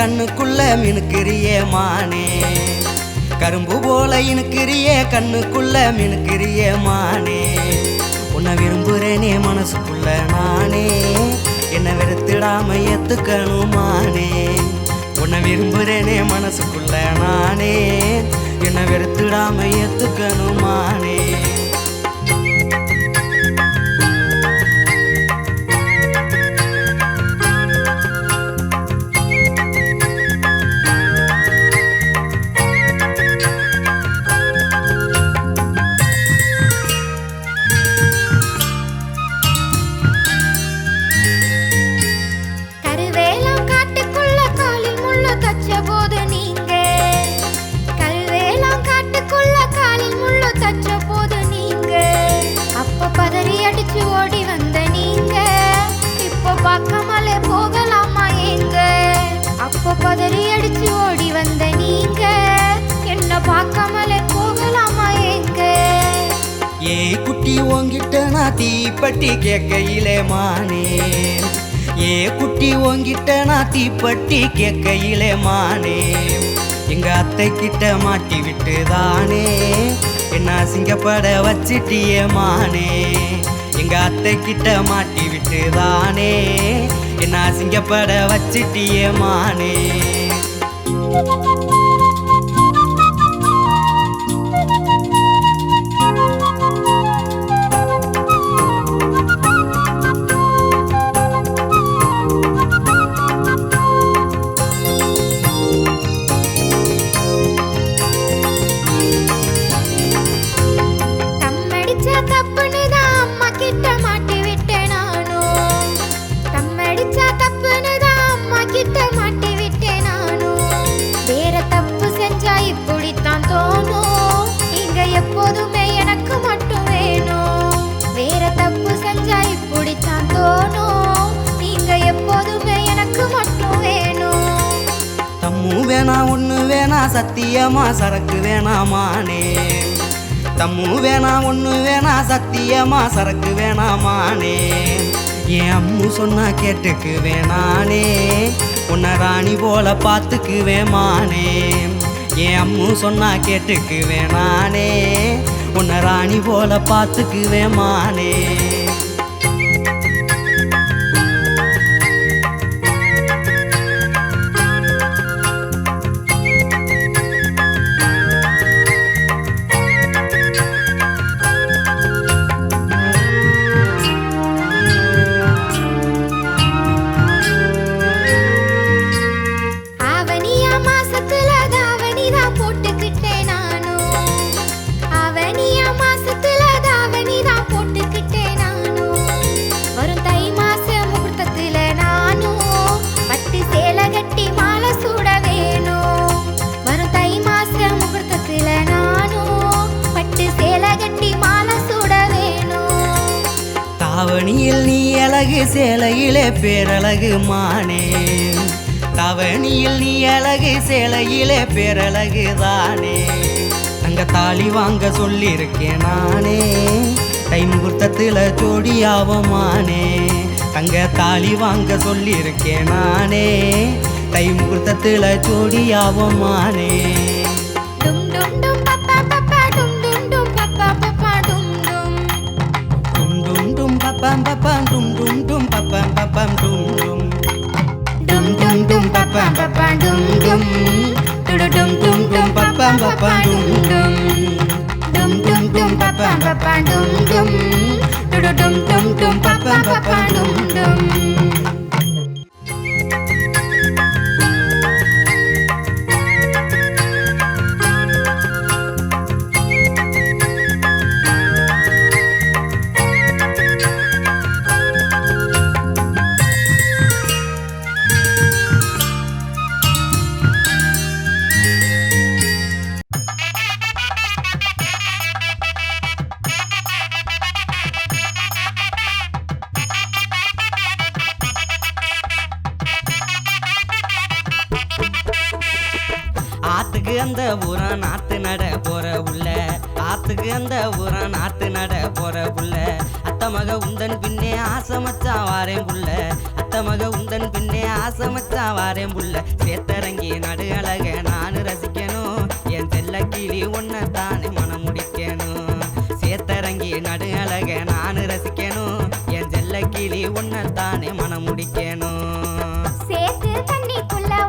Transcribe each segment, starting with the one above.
கண்ணுக்குள்ள மினுக்கிறிய மானே. கரும்பு போல இனுக்கிறிய கண்ணுக்குள்ள மினுக்கிறிய மானே. உன்னை விரும்புறேனே மனசுக்குள்ள நானே. என்னை வெறுத்திடாம ஏத்துக்கணுமானே. உன்னை விரும்புறேனே மனசுக்குள்ள நானே. என்னை வெறுத்திடாம ஏத்துக்கணுமானே. குட்டி நான் தீப்பட்டி கேட்கையிலே மானே ஏ குட்டி உங்கிட்ட நான் தீப்பட்டி கேட்கையிலே மானே எங்க அத்தை கிட்ட மாட்டி விட்டு தானே என்ன சிங்கப்பட வச்சிட்டியே மானே. எங்க அத்தை கிட்ட மாட்டி விட்டு தானே என்ன சிங்கப்பட வச்சிட்டியே மானே. ஒன்று வேணா ஒண்ணு வேணா சத்தியமா சரக்கு வேணாமானே. தம்மு வேணா ஒண்ணு வேணா சத்தியமா சரக்கு வேணாமானே. என் அம்மு சொன்னா கேட்டுக்கு வேணானே உன்னை ராணி போல பார்த்துக்குவேன் மானே என் அம்மு சொன்னா கேட்டுக்கு வேணானே உன்னை ராணி போல பார்த்துக்குவேன் மானே பேரழகு மானே. தவணியில் நீ அழகு சேலையிலே பேரழகு தானே. அங்க தாலி வாங்க சொல்லியிருக்கேன் நானே. கை முகூர்த்தத்தில் ஜோடியாவமானே. தங்க தாலி வாங்க சொல்லியிருக்கேன் நானே. கை முகூர்த்தத்தில் ஜோடியாவமானே. பப்பா டும் டும் டும் டும் டும் பப்பா பப்பா டும் டும் டும் டும் டும் பப்பா பப்பா ஆத்துக்கு அந்த ஊரம் நாத்து நட போற புள்ள. அத்த மக உந்தன் பின்னே ஆசை மச்சான் வாரேன் புள்ள. அத்த மக உந்தன் பின்னே ஆசை மச்சான் வாரேன் புள்ள. சேத்தரங்கி நடு அழக நானு ரசிக்கணும். என் செல்ல கிளி ஒன்ன தானே மனம் முடிக்கணும். சேத்தரங்கி நடு அழக நானு ரசிக்கணும். என் செல்ல கிளி ஒன்ன தானே மனம் முடிக்கணும். சேர்த்து தண்ணிக்குள்ள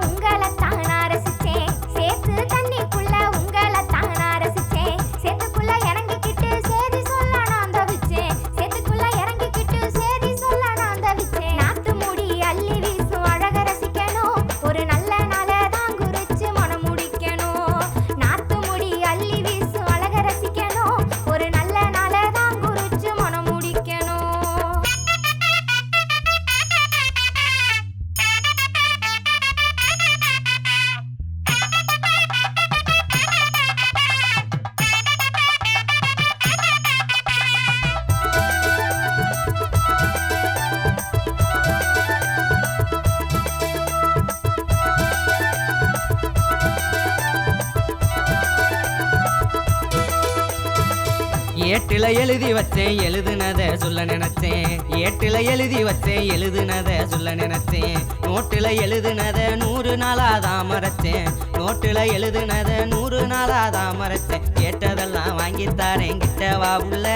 எழுதி வச்சேன் எழுதுனத சொல்ல நினைச்சேன். ஏட்டில எழுதி வச்சேன் எழுதுனத சொல்ல நினைச்சேன். நோட்டில எழுதுனத நூறு நாளாதான் மறைச்சேன். நோட்டில எழுதுனத நூறு நாளாதான் மறைச்சேன். கேட்டதெல்லாம் வாங்கித்தாரேன் கிட்டவா புள்ள?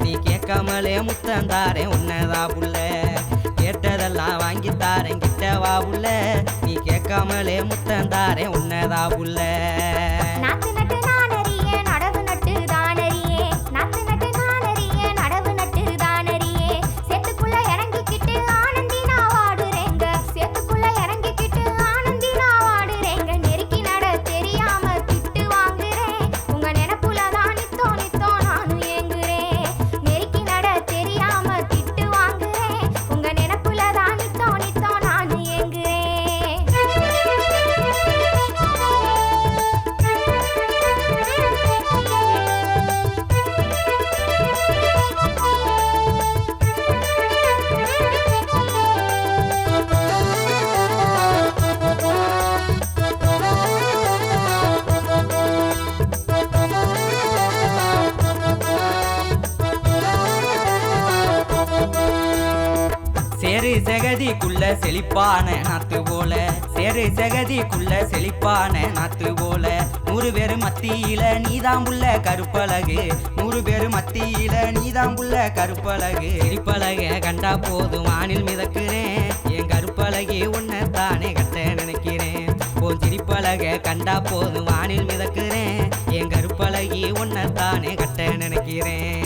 நீ கேட்காமலே முத்தந்தாரே உன்னதா புள்ள? கேட்டதெல்லாம் வாங்கித்தாரேன் கிட்டவா புள்ள? நீ கேட்காமலே முத்தந்தாரே உன்னதா புள்ள? செகதிக்குள்ள செழிப்பான நாத்து போல. சேரு செகதிக்குள்ள செழிப்பான நாத்து போல. நூறு பேரு மத்தியில நீதாம் புள்ள கருப்பழகு. நூறு பேரு மத்தியில நீதான் புள்ள கருப்பழகு. செழிப்பழக கண்டா போதும் வானில் மிதக்குறேன். என் கருப்பழகி உன்னை தானே கட்ட நினைக்கிறேன். ஓ சிரிப்பழக கண்டா போதும் வானில் மிதக்குறேன். என் கருப்பழகி உன்னை தானே கட்ட நினைக்கிறேன்.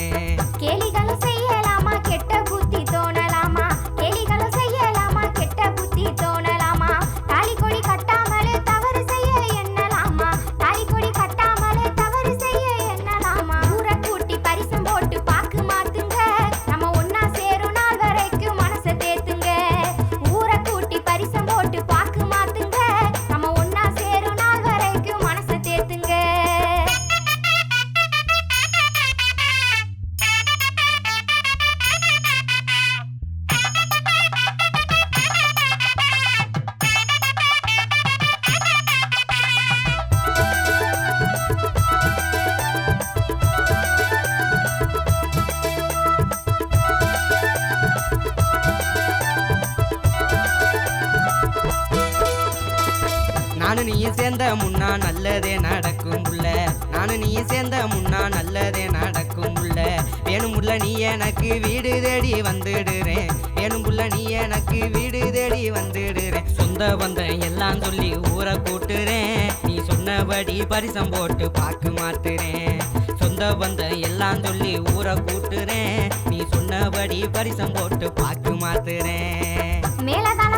சேர்ந்த முன்னா நல்லதே நடக்கும் உள்ள நானும் நீ சேர்ந்த முன்னா நல்லதே நடக்கும் உள்ள வேணுமுள்ள நீ எனக்கு வீடு தேடி வந்துடுறேன் வேணுமுள்ள நீ எனக்கு வீடு தேடி வந்துடுறேன் சொந்த பந்தம் எல்லாம் சொல்லி ஊரை கூட்டுறேன் நீ சொன்னபடி பரிசம் போட்டு பார்க்க மாத்துறேன் சொந்த பந்தம் எல்லாம் சொல்லி ஊரை கூட்டுறேன் நீ சொன்னபடி பரிசம் போட்டு பார்க்க மாத்துறேன் மேலதான